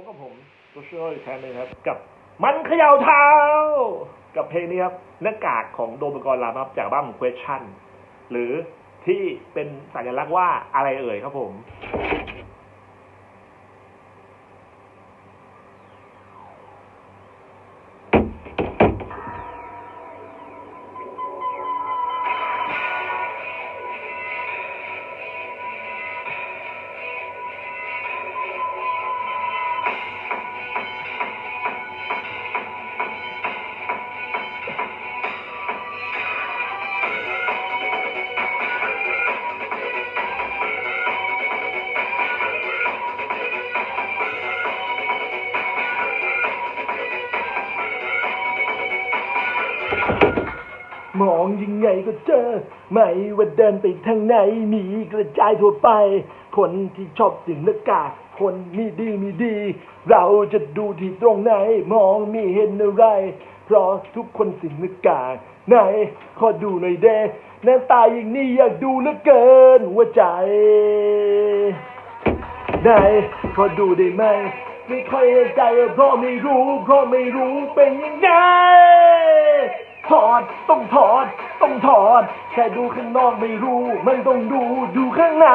บกับผมตัวช่วยแทนเลยครับ กับมันเขย่าเท้า กับเพลงนี้ครับหน้ากากของโดมกรณ์ลาครับจากบ้าน question หรือที่เป็นสัญลักษณ์ว่าอะไรเอ่ยครับผม มองยังไงก็เจอ ไม่ว่าเดินไปทางไหนมีกระจายทั่วไป คนที่ชอบสิ่งหน้ากากคนมีดีมีดี เราจะดูที่ตรงไหน มองไม่เห็นอะไร เพราะทุกคนสิ่งหน้ากากไหน ขอดูหน่อยเด้หน้าตาอย่างนี้อยากดูเหลือเกินหัวใจ ไหน ขอดูได้ไหม ไม่ค่อยแน่ใจเพราะไม่รู้ เพราะไม่รู้เป็นยังไง ถอดต้องถอดต้องถอดแค่ดูข้างนอกไม่รู้ มันต้องดูดูข้างใน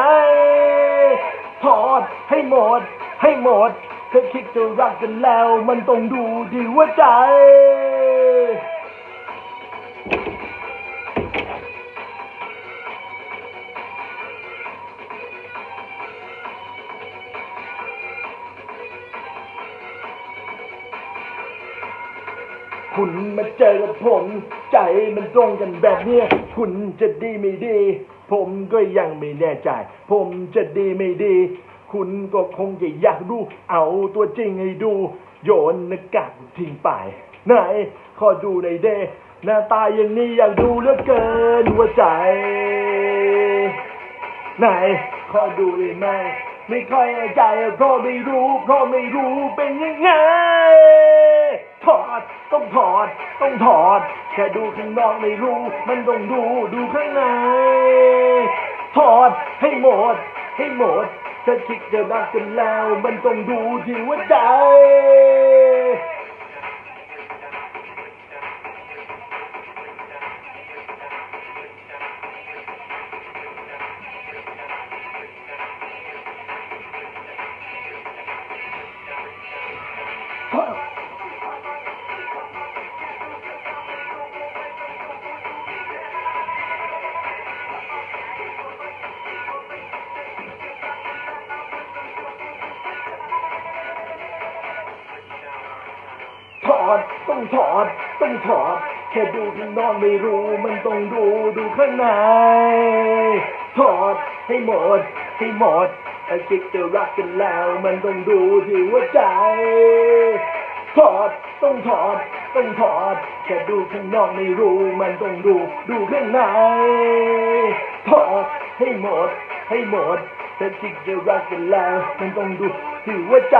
ถอดให้หมด ให้หมดเธอคิดจะรักกันแล้ว มันต้องดูที่หัวใจ คุณมาเจอกับผม ใจมันตรงกันแบบเนี้ยคุณจะดีไม่ดี ผมก็ยังไม่แน่ใจ ผมจะดีไม่ดี คุณก็คงจะอยากรู้เอาตัวจริงให้ดู โยนหน้ากากทิ้งไปไหนขอดูในอยเด้หน้าตาอย่างนี้อยากดูเหลือเกินหัวใจ ไหนขอดูได้ไหมไม่ค่อยแน่ใจเพราะไม่รู้ เพราะไม่รู้เป็นยังไง ต้องถอด ต้องถอด แค่ดูข้างนอกไม่รู้ มันต้องดูดูข้างใน ถอดให้หมด ให้หมด ถ้าคิดจะรักกันแล้ว มันต้องดูที่หัวใจ อด ต้องถอด ต้องถอด แค่ดูข้างนอกไม่รู้ มันต้องดูดูข้างใน ถอดให้หมด ให้หมดถ้าคิดจะรักกันแล้ว มันต้องดูที่หัวใจ ถอด ต้องถอด ต้องถอด แค่ดูข้างนอกไม่รู้ มันต้องดูดูข้างใน ถอดให้หมด ให้หมดถ้าคิดจะรักกันแล้ว มันต้องดูที่หัวใจ